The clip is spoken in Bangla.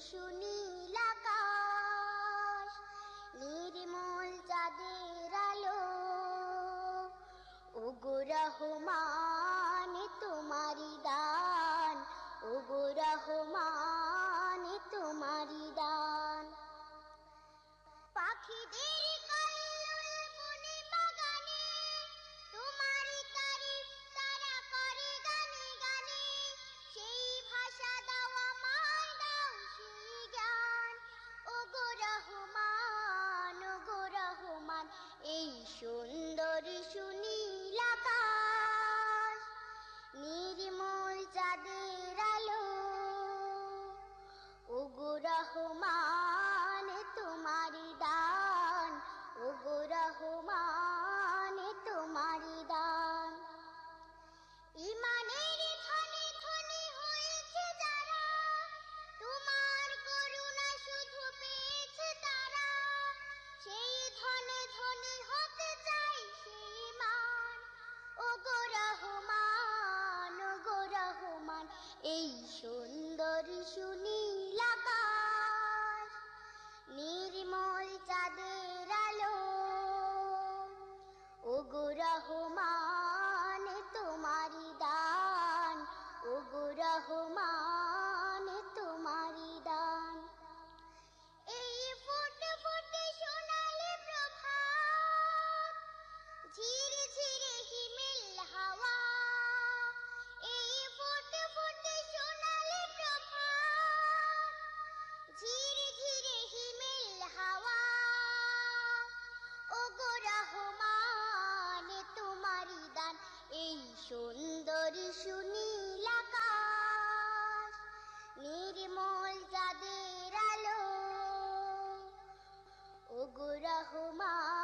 少年你好 সুন্দরী সুনীল আকাশ নির্মল যাদের আলো। ওগো রহমান